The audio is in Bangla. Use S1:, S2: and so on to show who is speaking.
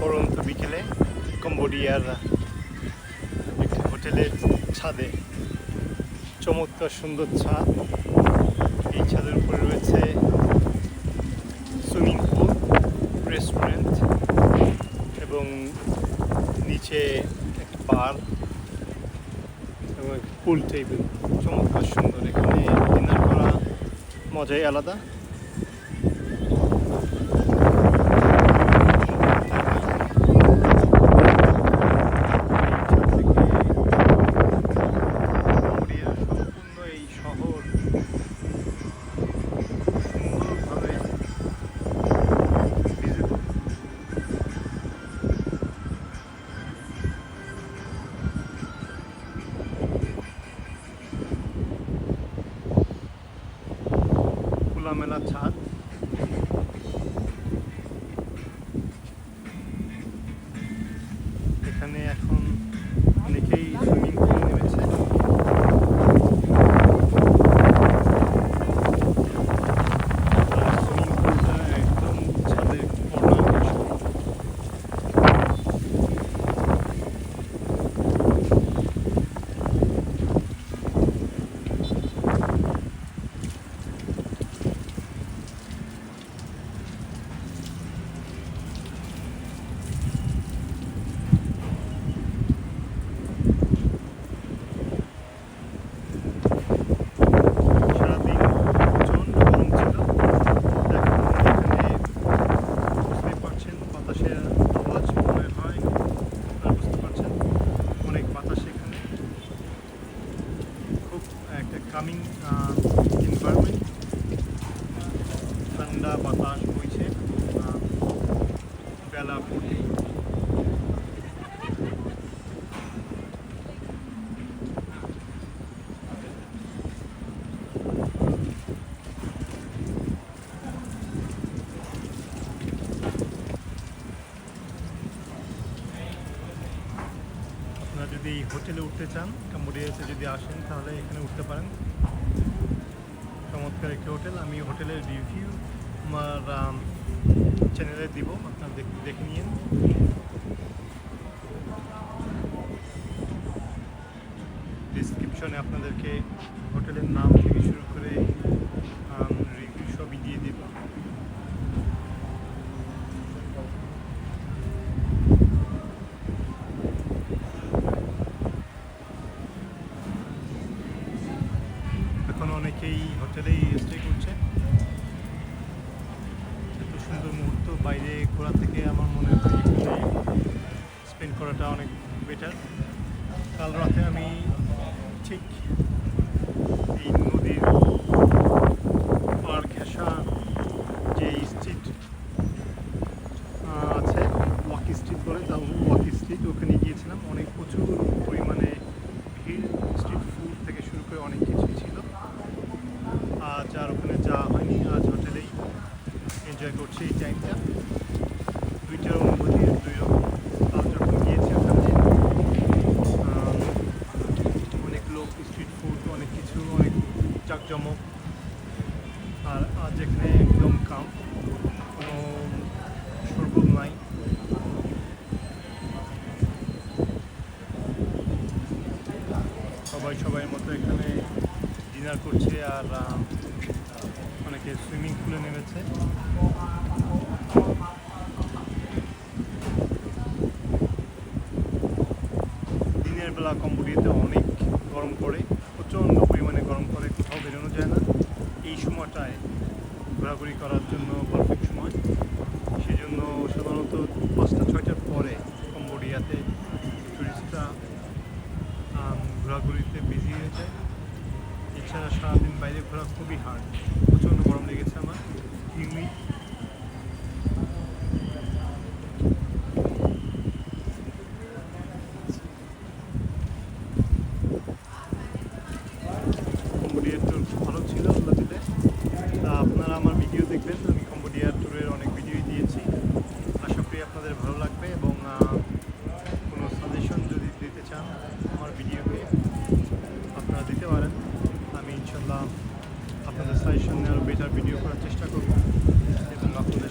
S1: পরন্ত বিকেলে কম্বোডিয়ার একটি হোটেলের ছাদে চমৎকার সুন্দর ছাদ। এই ছাদের উপরে রয়েছে সুইমিং পুল, রেস্টুরেন্ট এবং নিচে একটা বার এবং পুল টেবিল। চমৎকার সুন্দর। এখানে ডিনার করা মজাই আলাদা। খোলামেলা ছাদ এখানে এখন অনেকেই সুইমিং পুল নেমেছে সুইমিং পুলটা একদম ছাদের কর্নার সারাদিন প্রচণ্ড গরম ছিল এখন এখানে বুঝতেই পারছেন বাতাসের আওয়াজ মনে হয় আর বুঝতে পারছেন অনেক বাতাস এখানে খুব একটা কামিং এনভায়রনমেন্ট ঠান্ডা বাতাস বইছে। বেলা আপনারা যদি হোটেলে উঠতে চান কাম্বোডিয়াতে যদি আসেন, তাহলে এখানে উঠতে পারেন। চমৎকার একটি হোটেল। আমি হোটেলের রিভিউ আমার চ্যানেলে দিব, আপনারা দেখ- নিন ডিসক্রিপশনে আপনাদেরকে হোটেলের নাম থেকে শুরু করে রিভিউ সবই দিয়ে দিব। এখন অনেকেই হোটেলেই স্টে করছে। বাইরে ঘোরা থেকে আমার মনে হয় স্পেন্ড করাটা অনেক বেটার কাল রাতে আমি ঠিক এই নদীর পার ঘেঁষা যে স্ট্রিট আছে ওয়াকি স্ট্রিট বলে তা ওয়াকি স্ট্রিট ওখানে গিয়েছিলাম। অনেক প্রচুর পরিমাণে ভিড় স্ট্রিট ফুড থেকে শুরু করে অনেক কিছুই ছিল। আজ আর ওখানে যাওয়া হয়নি, আজ হোটেলেই এনজয় করছি এই টাইমটা মতো এখানে ডিনার করছে আর অনেকে সুইমিং পুলে নেমেছে। দিনের বেলা কম্বোডিয়াতে অনেক গরম পড়ে, প্রচণ্ড পরিমাণে গরম পড়ে, কোথাও বেরোনো যায় না। এই সময়টায় ঘোরাঘুরি করার জন্য পারফেক্ট সময় সেই জন্য সাধারণত পাঁচটা ছয়টার পরে কম্বোডিয়াতে টুরিস্টরা ঘোরাঘুরিতে বিজি হয়ে যায় এছাড়া সারাদিন বাইরে ঘোরা খুবই হার্ড প্রচণ্ড গরম লেগেছে আমার হিউমিড। আপনাদের সাজেশন নিয়ে আরও বেটার ভিডিও করার চেষ্টা করব। এবং আপনাদের